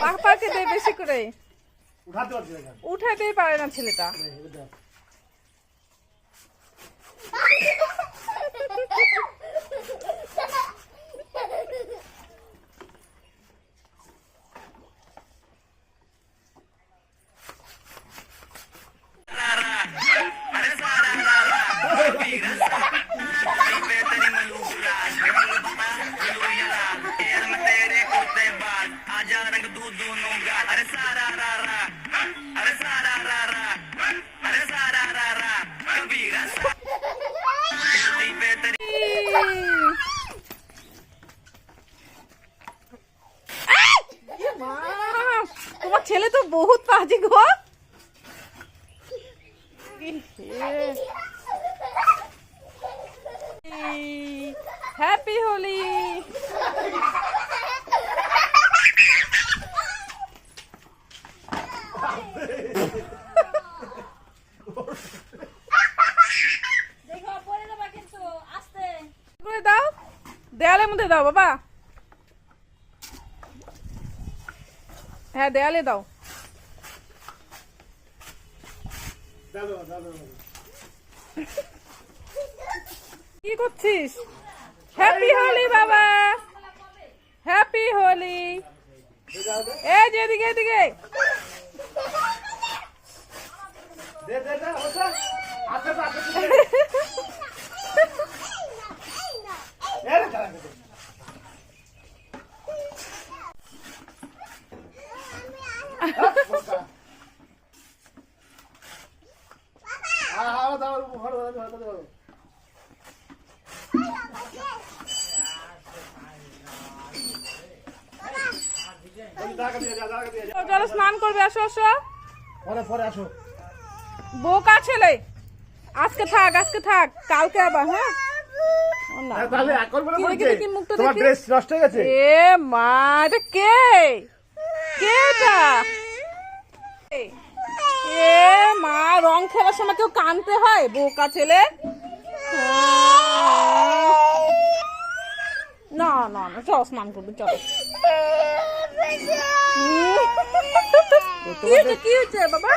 পাপাকে দে বেশি করে। উঠাতে পারে না ছেলেটা। তোমার ছেলে তো বহুত পাজি গো হ্যাপি হোলি দেখো পরে দেবা কিন্তু আস্তে করে দাও দেয়ালের মধ্যে দাও, বাবা। হ্যাঁ দেয়ালে দাও। কি করছিস? হ্যাপি হোলি বাবা। হ্যাপি হোলি এই যে এদিকে এদিকে ওটা আছে তো আছে তো এর খেলা দে আহ দাও ঘর দাও দাও দাও জায়গা দিয়ে যা জায়গা দিয়ে যা চলো স্নান করবে আসো আসো। পরে পরে আসো। বোকা ছেলে। আজকে থাক আজকে থাক কালকে আবার হ্যাঁ? তোমার ড্রেস নষ্ট হয়ে গেছে? এ মা এটা কে? কে এটা এ মা রং খেলার কানতে হয় বোকা ছেলে? না না না চল স্নান করবি চল। কি হচ্ছে কি হয়েছে বাবা?